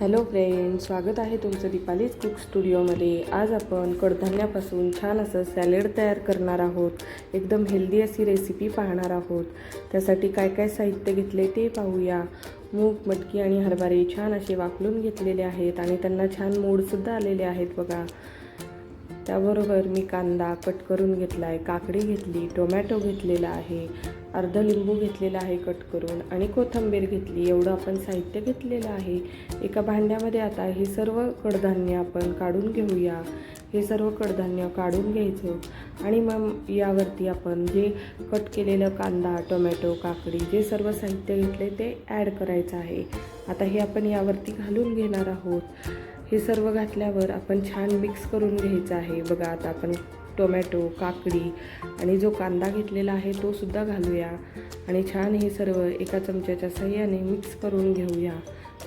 Hello friend स्वागत आहे तुमचं दीपालीज कुक स्टुडिओमध्ये. आज आपण कडधान्यापासून छान असं सॅलेड तयार करणार आहोत. एकदम हेल्दी अशी रेसिपी पाहणार आहोत. त्यासाठी काय काय साहित्य घेतले ते पाहूया. मूग मटकी आणि हरभरे छान असे वाफलून घेतलेले आहेत आणि त्यांना छान मोडसुद्धा आलेले आहेत बघा. त्याबरोबर मी कांदा कट करून घेतला आहे काकडी घेतली टोमॅटो घेतलेला आहे अर्ध लिंबू घेतलेला आहे कट करून आणि कोथिंबीर घेतली एवढं आपण साहित्य घेतलेलं आहे. एका भांड्यामध्ये आता हे सर्व कडधान्य आपण काढून घेऊया. हे सर्व कडधान्य काढून घ्यायचं आणि मग यावरती आपण जे कट केलेलं कांदा टोमॅटो काकडी जे सर्व साहित्य घेतले ते ॲड करायचं आहे. आता हे आपण यावरती घालून घेणार आहोत. हे सर्व घातल्यावर आपण छान मिक्स करून घ्यायचं आहे. बघा आता आपण टोमॅटो काकडी आणि जो कांदा घेतलेला आहे तो सुद्धा घालूया. आणि छान हे सर्व एका चमच्याच्या सहाय्याने मिक्स करून घेऊया.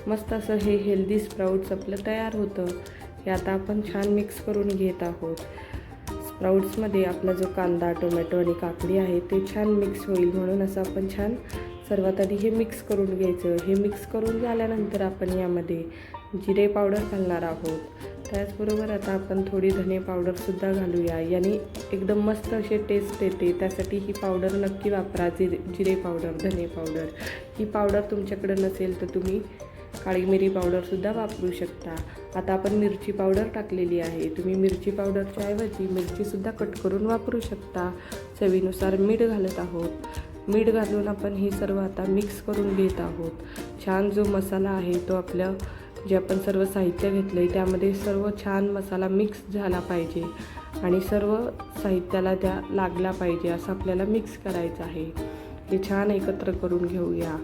मस्त असं हे हेल्दी स्प्राऊट्स आपलं तयार होतं. हे आता आपण छान मिक्स करून घेत आहोत. स्प्राऊट्समध्ये आपला जो कांदा टोमॅटो आणि काकडी आहे ते छान मिक्स होईल म्हणून असं आपण छान सर्वात आधी हे मिक्स करून घ्यायचं. हे मिक्स करून झाल्यानंतर आपण यामध्ये जिरे पावडर घालणार आहोत. त्याचबरोबर आता आपण थोडी धने पावडरसुद्धा घालूया. याने एकदम मस्त असे टेस्ट येते. त्यासाठी ही पावडर नक्की वापरा. जिरे जिरे पावडर धने पावडर ही पावडर तुमच्याकडे नसेल तर तुम्ही काळी मिरी पावडरसुद्धा वापरू शकता. आता आपण मिरची पावडर टाकलेली आहे. तुम्ही मिरची पावडरच्या ऐवजी मिरचीसुद्धा कट करून वापरू शकता. चवीनुसार मीठ घालत आहोत. मीठ घालून आपण हे सर्व आता मिक्स करून घेत आहोत. छान जो मसाला आहे तो आपल्या जे आपण सर्व साहित्य घेतलं आहे त्यामध्ये सर्व छान मसाला मिक्स झाला पाहिजे. आणि सर्व साहित्याला त्या लागला पाहिजे असं आपल्याला मिक्स करायचं आहे. हे छान एकत्र करून घेऊया.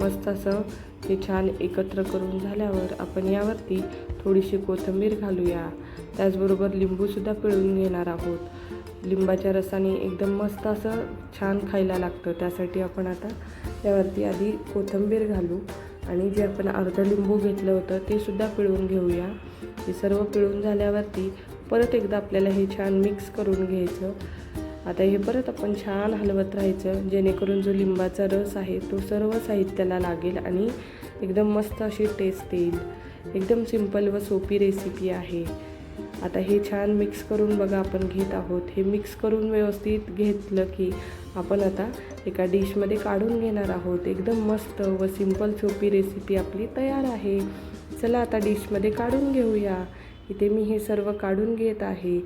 मस्त असं ते छान एकत्र करून झाल्यावर आपण यावरती थोडीशी कोथिंबीर घालूया. त्याचबरोबर लिंबूसुद्धा पिळून घेणार आहोत. लिंबाच्या रसाने एकदम मस्त असं छान खायला लागतं. त्यासाठी आपण आता त्यावरती आधी कोथिंबीर घालू आणि जे आपण अर्ध लिंबू घेतलं होतं ते सुद्धा पिळून घेऊया. हे सर्व पिळून झाल्यावरती परत एकदा आपल्याला हे छान मिक्स करून घ्यायचं. आता हे परत आपण छान हलवत राहायचं जेणेकरून जो लिंबाचा रस आहे तो सर्व साहित्याला लागेल आणि एकदम मस्त अशी टेस्ट येईल. एकदम सिंपल व सोपी रेसिपी आहे. आता हे छान मिक्स करून बघा आपण घेत आहोत. हे मिक्स करून व्यवस्थित घेतलं की आपण आता एका डिशमध्ये काढून घेणार आहोत. एकदम मस्त व सिंपल सोपी रेसिपी आपली तयार आहे. चला आता डिशमध्ये काढून घेऊया. इथे मी हे सर्व काढून घेत आहे.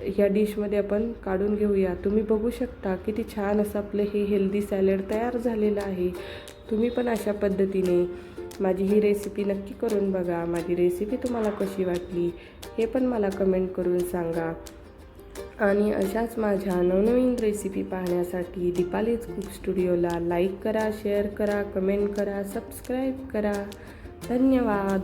ह्या डिशमध्ये आपण काढून घेऊया. तुम्ही बघू शकता किती छान असं आपलं हे हेल्दी सॅलड तयार झालेलं आहे. तुम्ही पण अशा पद्धतीने माझी ही रेसिपी नक्की करून बघा. माझी रेसिपी तुम्हाला कशी वाटली हे पण मला कमेंट करून सांगा. आणि अशाच माझ्या नवनवीन रेसिपी पाहण्यासाठी दीपालीज कुक स्टुडिओला लाईक करा शेअर करा कमेंट करा सबस्क्राईब करा. धन्यवाद.